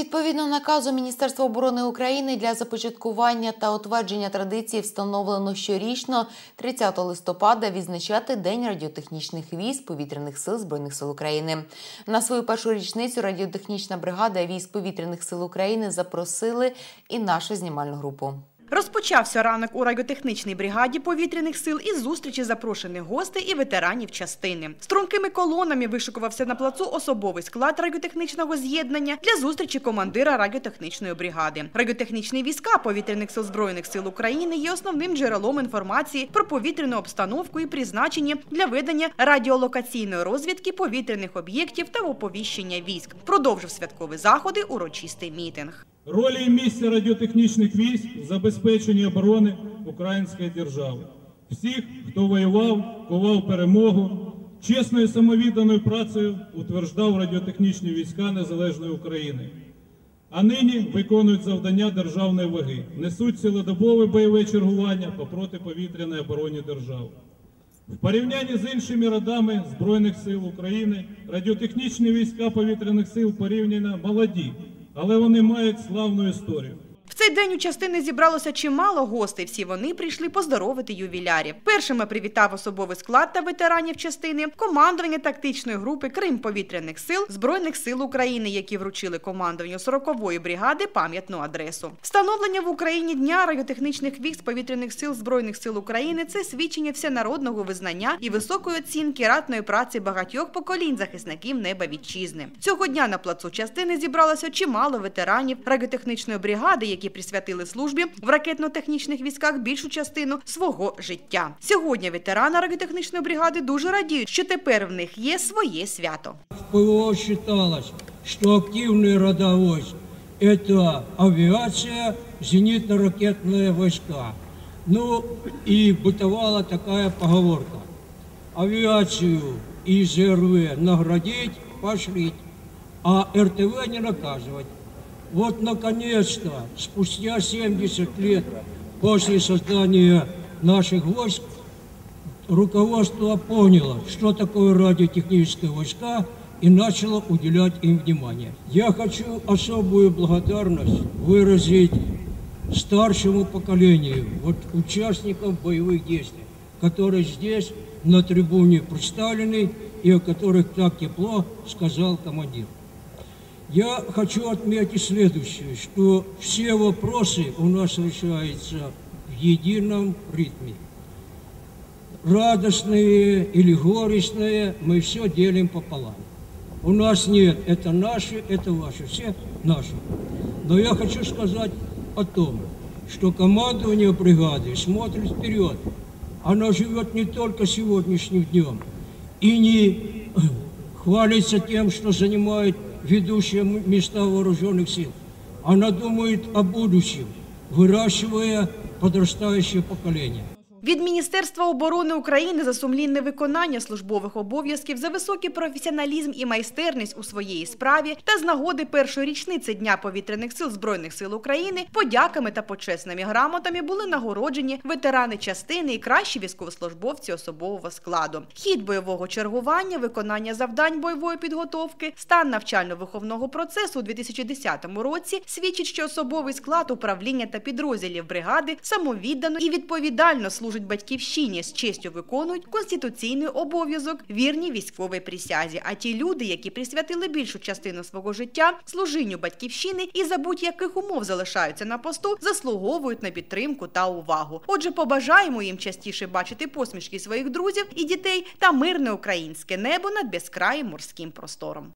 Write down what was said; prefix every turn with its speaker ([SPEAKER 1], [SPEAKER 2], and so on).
[SPEAKER 1] Відповідно наказу Міністерства оборони України для започаткування та утвердження традиції встановлено щорічно 30 листопада відзначати День радіотехнічних військ повітряних сил збройних сил України. На свою першу річницю радіотехнічна бригада військ повітряних сил України запросили і нашу знімальну групу.
[SPEAKER 2] Розпочався ранок у радіотехнічній бригаді повітряних сил із зустрічі запрошених гостей і ветеранів частини. Стрункими колонами вишикувався на плацу особовий склад радіотехнічного з'єднання для зустрічі командира радіотехнічної бригади. Радіотехнічні війська повітряних сил збройних сил України є основним джерелом інформації про повітряну обстановку і призначені для ведення радіолокаційної розвідки повітряних об'єктів та оповіщення військ. Продовжив святкові заходи урочистий мітинг.
[SPEAKER 3] Ролі і місця радіотехнічних військ в забезпеченні оборони української держави. Всіх, хто воював, ковав перемогу, чесною самовідданою працею утверждав радіотехнічні війська Незалежної України. А нині виконують завдання державної ваги, несуть цілодобове бойове чергування по протиповітряній обороні держави. В порівнянні з іншими родами Збройних сил України радіотехнічні війська повітряних сил порівняно молоді але вони мають славну історію.
[SPEAKER 2] Цей день у частини зібралося чимало гостей. Всі вони прийшли поздоровити ювілярів. Першими привітав особовий склад та ветеранів частини командування тактичної групи Крим повітряних сил Збройних сил України, які вручили командуванню 40-ї бригади пам'ятну адресу. Встановлення в Україні дня радіотехнічних військ повітряних сил Збройних сил України це свідчення всенародного визнання і високої оцінки ратної праці багатьох поколінь захисників неба вітчизни. Цього дня на плацу частини зібралося чимало ветеранів радіотехнічної бригади, які присвятили службі в ракетно-технічних військах більшу частину свого життя. Сьогодні ветерани радіотехнічної бригади дуже радіють, що тепер в них є своє свято.
[SPEAKER 4] В ПВО считалось, что активные рода войск – это авиация, зенитно-ракетные войска. Ну и бытовала такая поговорка. Авиацию и ЗРВ наградить, пошлить, а РТВ не наказывать. Вот, наконец-то, спустя 70 лет после создания наших войск, руководство поняло, что такое радиотехнические войска, и начало уделять им внимание. Я хочу особую благодарность выразить старшему поколению, вот участникам боевых действий, которые здесь на трибуне представлены и о которых так тепло сказал командир. Я хочу отметить следующее, что все вопросы у нас решаются в едином ритме. Радостные или горестные мы все делим пополам. У нас нет, это наши, это ваши, все наши. Но я хочу сказать о том, что командование бригады смотрит вперед. Оно живет не только сегодняшним днем и не хвалится тем, что занимает ведущие места вооруженных сил. Она думает о будущем, выращивая подрастающее поколение.
[SPEAKER 2] Від Міністерства оборони України за сумлінне виконання службових обов'язків за високий професіоналізм і майстерність у своїй справі та з нагоди першої річниці Дня повітряних сил Збройних сил України подяками та почесними грамотами були нагороджені ветерани частини і кращі військовослужбовці особового складу. Хід бойового чергування, виконання завдань бойової підготовки, стан навчально-виховного процесу у 2010 році свідчить, що особовий склад управління та підрозділів бригади самовіддано і відповідально служить служать батьківщині, з честю виконують конституційний обов'язок, вірні військовій присязі. А ті люди, які присвятили більшу частину свого життя служінню батьківщини і за будь-яких умов залишаються на посту, заслуговують на підтримку та увагу. Отже, побажаємо їм частіше бачити посмішки своїх друзів і дітей та мирне українське небо над безкраїм морським простором.